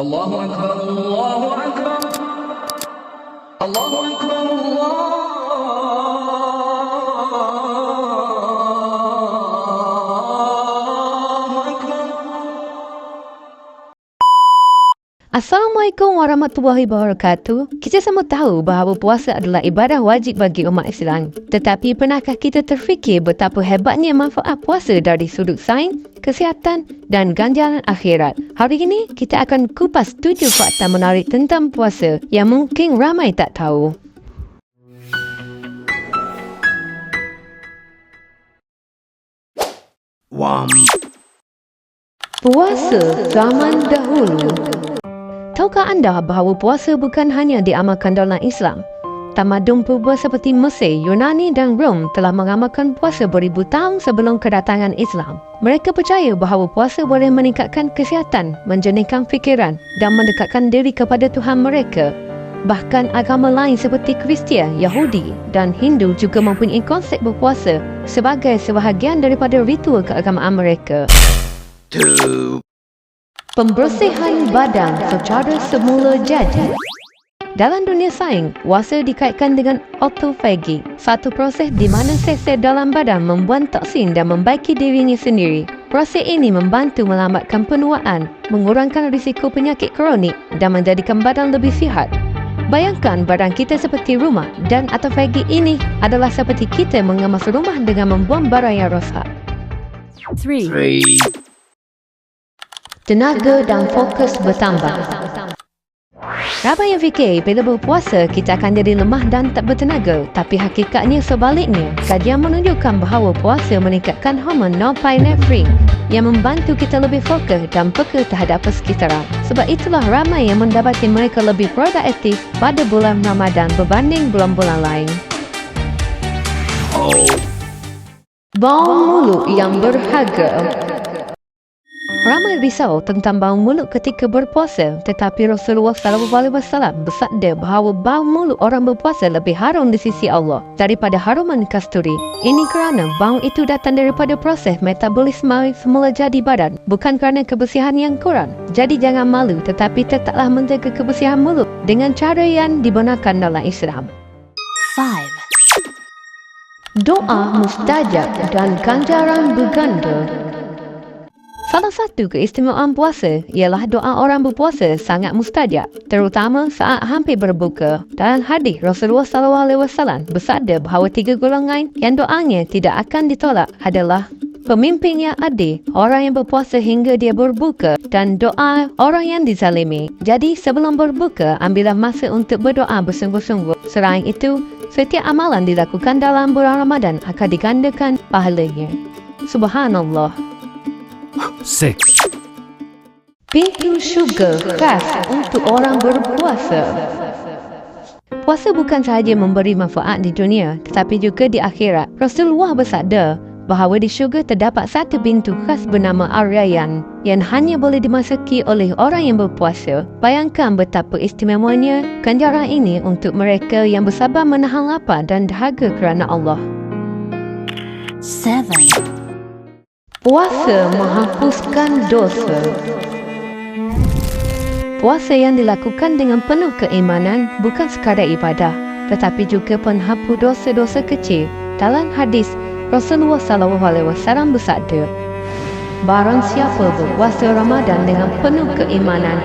Allahu Akbar, Allahu Akbar. Allahu Akbar, Allahu Akbar. Assalamualaikum warahmatullahi wabarakatuh. Kita semua tahu bahawa puasa adalah ibadah wajib bagi umat Islam. Tetapi pernahkah kita terfikir betapa hebatnya manfaat puasa dari sudut sains? Kesihatan dan ganjaran akhirat? Hari ini kita akan kupas tujuh fakta menarik tentang puasa yang mungkin ramai tak tahu. Wam. Puasa zaman dahulu Tahukah anda bahawa puasa bukan hanya diamalkan dalam Islam? Tamadun purba seperti Mesir, Yunani dan Rom telah mengamalkan puasa beribu tahun sebelum kedatangan Islam. Mereka percaya bahawa puasa boleh meningkatkan kesihatan, menjernihkan fikiran dan mendekatkan diri kepada Tuhan mereka. Bahkan agama lain seperti Kristian, Yahudi dan Hindu juga mempunyai konsep berpuasa sebagai sebahagian daripada ritual keagamaan mereka. Pembersihan badan secara semula jadi. Dalam dunia sains, puasa dikaitkan dengan autofagi, satu proses di mana sel-sel dalam badan membuang toksin dan membaiki dirinya sendiri. Proses ini membantu melambatkan penuaan, mengurangkan risiko penyakit kronik dan menjadikan badan lebih sihat. Bayangkan badan kita seperti rumah dan autofagi ini adalah seperti kita mengemas rumah dengan membuang barang yang rosak. Three. Tenaga dan fokus bertambah. Ramai yang fikir bila berpuasa kita akan jadi lemah dan tak bertenaga. Tapi hakikatnya sebaliknya. Kajian menunjukkan bahawa puasa meningkatkan hormon norepinephrine yang membantu kita lebih fokus dan peka terhadap persekitaran. Sebab itulah ramai yang mendapati mereka lebih produktif pada bulan Ramadan berbanding bulan-bulan lain. Oh. Bau mulut yang berharga Ramai risau tentang bau mulut ketika berpuasa tetapi Rasulullah SAW bersabda bahawa bau mulut orang berpuasa lebih harum di sisi Allah daripada haruman kasturi. Ini kerana bau itu datang daripada proses metabolisme semula jadi badan bukan kerana kebersihan yang kurang. Jadi jangan malu tetapi tetaplah menjaga kebersihan mulut dengan cara yang dibenarkan dalam Islam. Five, Doa mustajab dan ganjaran berganda. Salah satu keistimewaan puasa ialah doa orang berpuasa sangat mustajab, terutama saat hampir berbuka. Dalam hadis Rasulullah SAW bersabda bahawa tiga golongan yang doanya tidak akan ditolak adalah pemimpin yang adil, orang yang berpuasa hingga dia berbuka dan doa orang yang dizalimi. Jadi sebelum berbuka, ambillah masa untuk berdoa bersungguh-sungguh. Selain itu, setiap amalan dilakukan dalam bulan Ramadan akan digandakan pahalanya. Subhanallah. Six. Pintu syurga khas untuk orang berpuasa. Puasa bukan sahaja memberi manfaat di dunia, tetapi juga di akhirat. Rasulullah bersabda bahawa di syurga terdapat satu pintu khas bernama Ar-Rayyan yang hanya boleh dimasuki oleh orang yang berpuasa. Bayangkan betapa istimewanya ganjaran ini untuk mereka yang bersabar menahan lapar dan dahaga kerana Allah. seven, Puasa menghapuskan dosa. Puasa yang dilakukan dengan penuh keimanan bukan sekadar ibadah, tetapi juga penghapus dosa-dosa kecil. Dalam hadis, Rasulullah SAW bersabda, Barang siapa berpuasa Ramadan dengan penuh keimanan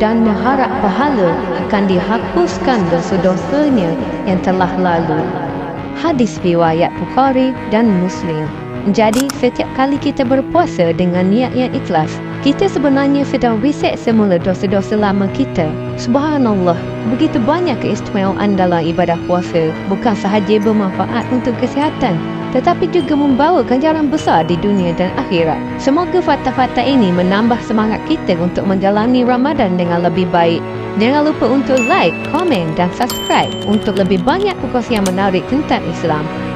dan mengharap pahala akan dihapuskan dosa-dosanya yang telah lalu. Hadis riwayat Bukhari dan Muslim. Jadi, setiap kali kita berpuasa dengan niat yang ikhlas, kita sebenarnya sedang reset semula dosa-dosa lama kita. Subhanallah, begitu banyak keistimewaan dalam ibadah puasa. Bukan sahaja bermanfaat untuk kesihatan, tetapi juga membawa ganjaran besar di dunia dan akhirat. Semoga fakta-fakta ini menambah semangat kita untuk menjalani Ramadan dengan lebih baik. Jangan lupa untuk like, komen dan subscribe untuk lebih banyak perkongsian menarik tentang Islam.